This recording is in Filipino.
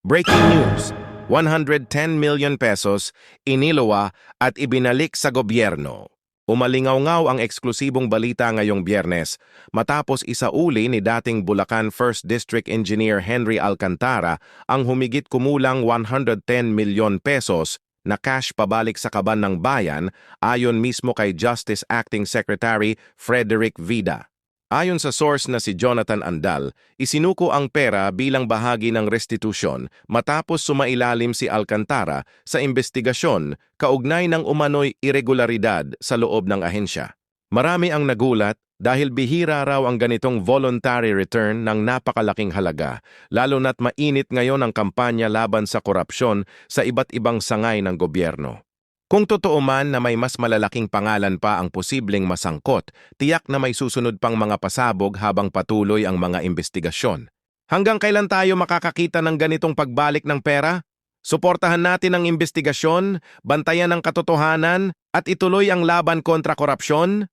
Breaking news! 110 million pesos iniluwa at ibinalik sa gobyerno. Umalingaw-ngaw ang eksklusibong balita ngayong biyernes matapos isauli ni dating Bulacan 1st District Engineer Henry Alcantara ang humigit kumulang 110 milyon pesos na cash pabalik sa kaban ng bayan ayon mismo kay Justice Acting Secretary Frederick Vida. Ayon sa source na si Jonathan Andal, isinuko ang pera bilang bahagi ng restitusyon matapos sumailalim si Alcantara sa investigasyon kaugnay ng umano'y irregularidad sa loob ng ahensya. Marami ang nagulat dahil bihira raw ang ganitong voluntary return ng napakalaking halaga, lalo na't mainit ngayon ang kampanya laban sa korupsyon sa iba't ibang sangay ng gobyerno. Kung totoo man na may mas malalaking pangalan pa ang posibleng masangkot, tiyak na may susunod pang mga pasabog habang patuloy ang mga investigasyon. Hanggang kailan tayo makakakita ng ganitong pagbalik ng pera? Suportahan natin ang investigasyon, bantayan ang katotohanan, at ituloy ang laban kontra korupsyon?